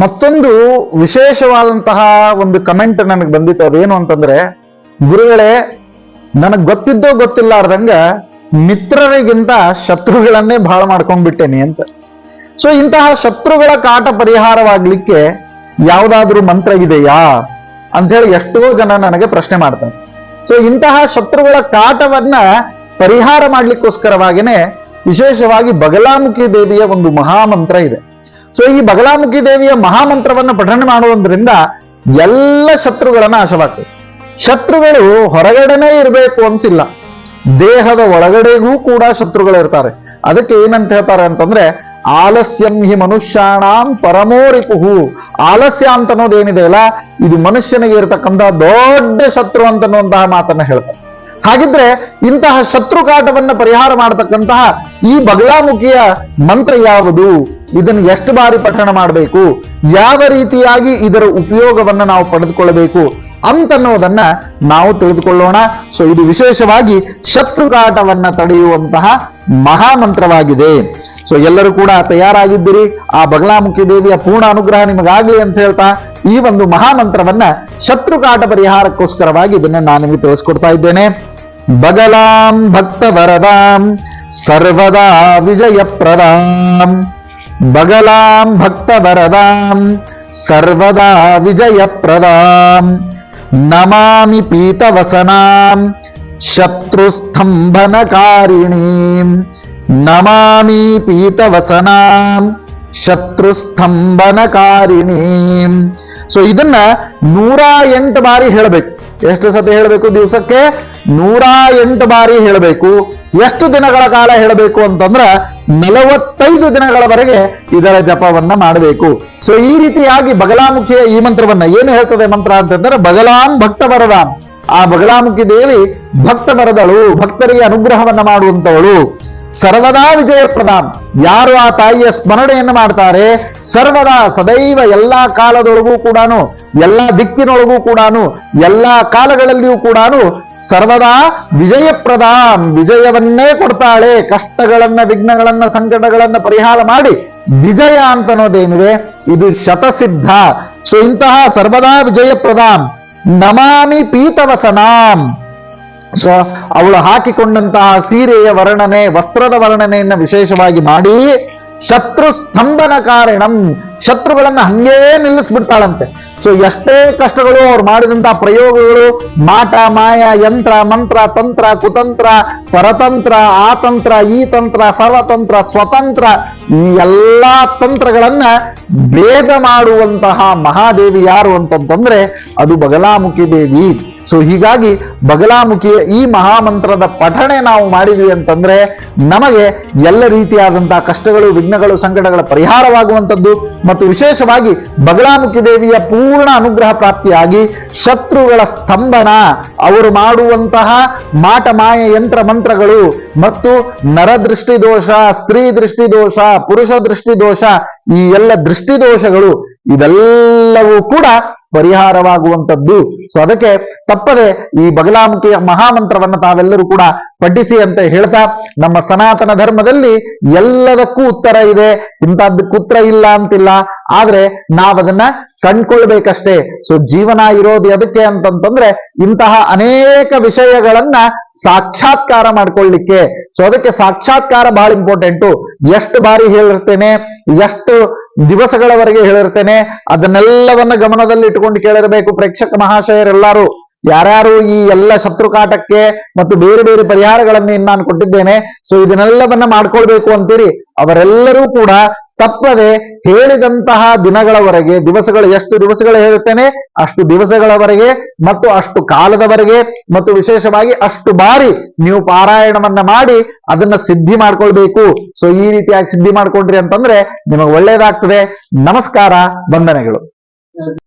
ಮತ್ತೊಂದು ವಿಶೇಷವಾದಂತಹ ಒಂದು ಕಮೆಂಟ್ ನನಗೆ ಬಂದಿತ್ತು. ಅದೇನು ಅಂತಂದ್ರೆ, ಗುರುಗಳೇ, ನನಗ್ ಗೊತ್ತಿದ್ದೋ ಗೊತ್ತಿಲ್ಲಾರ್ದಂಗ ಮಿತ್ರರಿಗಿಂತ ಶತ್ರುಗಳನ್ನೇ ಬಹಳ ಮಾಡ್ಕೊಂಡ್ಬಿಟ್ಟೇನಿ ಅಂತ. ಸೊ ಇಂತಹ ಶತ್ರುಗಳ ಕಾಟ ಪರಿಹಾರವಾಗ್ಲಿಕ್ಕೆ ಯಾವ್ದಾದ್ರೂ ಮಂತ್ರ ಇದೆಯಾ ಅಂತ ಹೇಳಿ ಎಷ್ಟೋ ಜನ ನನಗೆ ಪ್ರಶ್ನೆ ಮಾಡ್ತಾರೆ. ಸೊ ಇಂತಹ ಶತ್ರುಗಳ ಕಾಟವನ್ನ ಪರಿಹಾರ ಮಾಡ್ಲಿಕ್ಕೋಸ್ಕರವಾಗಿನೇ ವಿಶೇಷವಾಗಿ ಬಗಲಾಮುಖಿ ದೇವಿಯ ಒಂದು ಮಹಾಮಂತ್ರ ಇದೆ. ಸೊ ಈ ಬಗಲಾಮುಖಿ ದೇವಿಯ ಮಹಾಮಂತ್ರವನ್ನ ಪಠನೆ ಮಾಡುವುದರಿಂದ ಎಲ್ಲ ಶತ್ರುಗಳ ನಾಶವಾಗ್ತದೆ. ಶತ್ರುಗಳು ಹೊರಗಡೆನೇ ಇರಬೇಕು ಅಂತಿಲ್ಲ. ದೇಹದ ಒಳಗಡೆಗೂ ಕೂಡ ಶತ್ರುಗಳು ಇರ್ತಾರೆ ಅದಕ್ಕೆ ಏನಂತ ಹೇಳ್ತಾರೆ ಅಂತಂದ್ರೆ, ಆಲಸ್ಯಂ ಹಿ ಮನುಷ್ಯಾಣಾಂ ಪರಮೋರಿಪುಹು ಆಲಸ್ಯ ಅಂತ ಅನ್ನೋದೇನಿದೆ ಅಲ್ಲ, ಇದು ಮನುಷ್ಯನಿಗೆ ಇರತಕ್ಕಂತಹ ದೊಡ್ಡ ಶತ್ರು ಅಂತನ್ನುವಂತಹ ಮಾತನ್ನ ಹೇಳ್ತಾರೆ. ಹಾಗಿದ್ರೆ ಇಂತಹ ಶತ್ರು ಕಾಟವನ್ನ ಪರಿಹಾರ ಮಾಡತಕ್ಕಂತಹ ಈ ಬಗಲಾಮುಖಿಯ ಮಂತ್ರ ಯಾವುದು? ಇದನ್ನು ಎಷ್ಟು ಬಾರಿ ಪಠಣ ಮಾಡಬೇಕು? ಯಾವ ರೀತಿಯಾಗಿ ಇದರ ಉಪಯೋಗವನ್ನ ನಾವು ಪಡೆದುಕೊಳ್ಳಬೇಕು ಅಂತನ್ನೋದನ್ನ ನಾವು ತಿಳಿದುಕೊಳ್ಳೋಣ. ಸೊ ಇದು ವಿಶೇಷವಾಗಿ ಶತ್ರುಕಾಟವನ್ನ ತಡೆಯುವಂತಹ ಮಹಾಮಂತ್ರವಾಗಿದೆ. ಸೊ ಎಲ್ಲರೂ ಕೂಡ ತಯಾರಾಗಿದ್ದೀರಿ. ಆ ಬಗಲಾಮುಖಿ ದೇವಿಯ ಪೂರ್ಣ ಅನುಗ್ರಹ ನಿಮಗಾಗಲಿ ಅಂತ ಹೇಳ್ತಾ ಈ ಒಂದು ಮಹಾಮಂತ್ರವನ್ನ ಶತ್ರುಕಾಟ ಪರಿಹಾರಕ್ಕೋಸ್ಕರವಾಗಿ ಇದನ್ನ ನಾನು ನಿಮಗೆ ತಿಳಿಸ್ಕೊಡ್ತಾ ಇದ್ದೇನೆ. ಬಗಲಾಂ ಭಕ್ತ ವರದಾಂ ಸರ್ವದಾ ವಿಜಯಪ್ರದಾಂ. ಬಗಲಾಂ ಭಕ್ತ ವರದಾಂ ಸರ್ವದಾ ವಿಜಯಪ್ರದಾಂ ನಮಾಮಿ ಪೀತವಸನಾಂ ಶತ್ರುಸ್ತಂಭನಕಾರಿಣೀಂ ನಮಾಮಿ ಪೀತವಸನಾಂ ಶತ್ರುಸ್ತಂಭನಕಾರಿಣೀಂ ಸೊ ಇದನ್ನ ನೂರ ಎಂಟು ಬಾರಿ ಹೇಳಬೇಕು ಎಷ್ಟು ಸತಿ ಹೇಳಬೇಕು ದಿವಸಕ್ಕೆ? ನೂರ ಎಂಟು ಬಾರಿ ಹೇಳಬೇಕು. ಎಷ್ಟು ದಿನಗಳ ಕಾಲ ಹೇಳಬೇಕು ಅಂತಂದ್ರ ನಲವತ್ತೈದು ದಿನಗಳವರೆಗೆ ಇದರ ಜಪವನ್ನ ಮಾಡಬೇಕು. ಸೊ ಈ ರೀತಿಯಾಗಿ ಬಗಲಾಮುಖಿಯ ಈ ಮಂತ್ರವನ್ನ ಏನು ಹೇಳ್ತದೆ ಮಂತ್ರ ಅಂತಂದ್ರೆ, ಬಗಲಾಂ ಭಕ್ತ ಬರದಾಂ ಆ ಬಗಲಾಮುಖಿ ದೇವಿ ಭಕ್ತ ಬರದಳು ಭಕ್ತರಿಗೆ ಅನುಗ್ರಹವನ್ನ ಮಾಡುವಂತವಳು. ಸರ್ವದಾ ವಿಜಯಪ್ರದಾಂ ಯಾರು ಆ ತಾಯಿಯ ಸ್ಮರಣೆಯನ್ನು ಮಾಡ್ತಾರೆ? ಸರ್ವದಾ ಸದೈವ ಎಲ್ಲಾ ಕಾಲದೊಳಗೂ ಕೂಡ ಎಲ್ಲಾ ದಿಕ್ಕಿನೊಳಗೂ ಕೂಡ ಎಲ್ಲಾ ಕಾಲಗಳಲ್ಲಿಯೂ ಕೂಡ ಸರ್ವದಾ ವಿಜಯಪ್ರದಾಂ ವಿಜಯವನ್ನೇ ಕೊಡ್ತಾಳೆ. ಕಷ್ಟಗಳನ್ನ, ವಿಘ್ನಗಳನ್ನ, ಸಂಕಟಗಳನ್ನ ಪರಿಹಾರ ಮಾಡಿ ವಿಜಯ ಅಂತನೋದೇನಿದೆ? ಇದು ಶತಸಿದ್ಧ. ಸೊ ಇಂತಹ ಸರ್ವದಾ ವಿಜಯಪ್ರದಾಂ ನಮಾಮಿ ಪೀತವಸನಾಂ. ಸೊ ಅವಳು ಹಾಕಿಕೊಂಡಂತಹ ಸೀರೆಯ ವರ್ಣನೆ, ವಸ್ತ್ರದ ವರ್ಣನೆಯನ್ನ ವಿಶೇಷವಾಗಿ ಮಾಡಿ ಶತ್ರು ಸ್ತಂಭನ ಕಾರಣಂ, ಶತ್ರುಗಳನ್ನ ಹಂಗೇ ನಿಲ್ಲಿಸ್ಬಿಡ್ತಾಳಂತೆ. ಸೊ ಎಷ್ಟೇ ಕಷ್ಟಗಳು ಅವ್ರು ಮಾಡಿದಂತಹ ಪ್ರಯೋಗಗಳು, ಮಾಟ, ಮಾಯ, ಯಂತ್ರ, ಮಂತ್ರ, ತಂತ್ರ, ಕುತಂತ್ರ, ಪರತಂತ್ರ, ಆತಂತ್ರ ತಂತ್ರ ಈ ತಂತ್ರ ಸರ್ವತಂತ್ರ, ಸ್ವತಂತ್ರ, ಈ ಎಲ್ಲಾ ತಂತ್ರಗಳನ್ನ ಭೇದ ಮಾಡುವಂತಹ ಮಹಾದೇವಿ ಯಾರು ಅಂತಂತಂದ್ರೆ ಅದು ಬಗಲಾಮುಖಿ ದೇವಿ. ಸೊ ಹೀಗಾಗಿ ಬಗಲಾಮುಖಿಯ ಈ ಮಹಾಮಂತ್ರದ ಪಠಣೆ ನಾವು ಮಾಡಿದ್ವಿ ಅಂತಂದ್ರೆ ನಮಗೆ ಎಲ್ಲ ರೀತಿಯಾದಂತಹ ಕಷ್ಟಗಳು, ವಿಘ್ನಗಳು, ಸಂಕಟಗಳ ಪರಿಹಾರವಾಗುವಂಥದ್ದು ಮತ್ತು ವಿಶೇಷವಾಗಿ ಬಗಲಾಮುಖಿ ದೇವಿಯ ಪೂರ್ಣ ಅನುಗ್ರಹ ಪ್ರಾಪ್ತಿಯಾಗಿ ಶತ್ರುಗಳ ಸ್ತಂಭನ, ಅವರು ಮಾಡುವಂತಹ ಮಾಟ ಮಾಯ ಯಂತ್ರ ಮಂತ್ರಗಳು ಮತ್ತು ನರದೃಷ್ಟಿ ದೋಷ, ಸ್ತ್ರೀ ದೃಷ್ಟಿ ದೋಷ, ಪುರುಷ ದೃಷ್ಟಿ ದೋಷ ಈ ಎಲ್ಲ ದೃಷ್ಟಿ ದೋಷಗಳು ಇದೆಲ್ಲವೂ ಕೂಡ ಪರಿಹಾರವಾಗುವಂಥದ್ದು. ಸೊ ಅದಕ್ಕೆ ತಪ್ಪದೆ ಈ ಬಗಲಾಮುಖಿಯ ಮಹಾಮಂತ್ರವನ್ನು ತಾವೆಲ್ಲರೂ ಕೂಡ ಪಠಿಸಿ ಅಂತ ಹೇಳ್ತಾ, ನಮ್ಮ ಸನಾತನ ಧರ್ಮದಲ್ಲಿ ಎಲ್ಲದಕ್ಕೂ ಉತ್ತರ ಇದೆ. ಇಂಥದ್ದಕ್ಕೂ ಉತ್ತರ ಇಲ್ಲ ಅಂತಿಲ್ಲ. ಆದ್ರೆ ನಾವದನ್ನ ಕಂಡ್ಕೊಳ್ಬೇಕಷ್ಟೇ. ಸೊ ಜೀವನ ಇರೋದು ಅದಕ್ಕೆ ಅಂತಂತಂದ್ರೆ ಇಂತಹ ಅನೇಕ ವಿಷಯಗಳನ್ನ ಸಾಕ್ಷಾತ್ಕಾರ ಮಾಡ್ಕೊಳ್ಳಿಕ್ಕೆ. ಸೊ ಅದಕ್ಕೆ ಸಾಕ್ಷಾತ್ಕಾರ ಬಹಳ ಇಂಪಾರ್ಟೆಂಟು ಎಷ್ಟು ಬಾರಿ ಹೇಳಿರ್ತೇನೆ, ಎಷ್ಟು ದಿವಸಗಳವರೆಗೆ ಹೇಳಿರ್ತೇನೆ. ಅದನ್ನೆಲ್ಲವನ್ನ ಗಮನದಲ್ಲಿ ಇಟ್ಟುಕೊಂಡು ಕೇಳಿರಬೇಕು ಪ್ರೇಕ್ಷಕ ಮಹಾಶಯರೆಲ್ಲರೂ. ಯಾರ್ಯಾರು ಈ ಎಲ್ಲ ಶತ್ರುಕಾಟಕ್ಕೆ ಮತ್ತು ಬೇರೆ ಬೇರೆ ಪರಿಹಾರಗಳನ್ನು ಇನ್ನು ನಾನು ಕೊಟ್ಟಿದ್ದೇನೆ. ಸೊ ಇದನ್ನೆಲ್ಲವನ್ನ ಮಾಡ್ಕೊಳ್ಬೇಕು ಅಂತೀರಿ. ಅವರೆಲ್ಲರೂ ಕೂಡ ತಪ್ಪದೆ ಹೇಳಿದಂತಹ ದಿನಗಳವರೆಗೆ, ದಿವಸಗಳು ಎಷ್ಟು ದಿವಸಗಳು ಹೇಳುತ್ತೇನೆ? ಅಷ್ಟು ದಿವಸಗಳವರೆಗೆ ಮತ್ತು ಅಷ್ಟು ಕಾಲದವರೆಗೆ ಮತ್ತು ವಿಶೇಷವಾಗಿ ಅಷ್ಟು ಬಾರಿ ನೀವು ಪಾರಾಯಣವನ್ನ ಮಾಡಿ ಅದನ್ನ ಸಿದ್ಧಿ ಮಾಡ್ಕೊಳ್ಬೇಕು. ಸೊ ಈ ರೀತಿಯಾಗಿ ಸಿದ್ಧಿ ಮಾಡ್ಕೊಂಡ್ರಿ ಅಂತಂದ್ರೆ ನಿಮಗೆ ಒಳ್ಳೇದಾಗ್ತದೆ. ನಮಸ್ಕಾರ, ವಂದನೆಗಳು.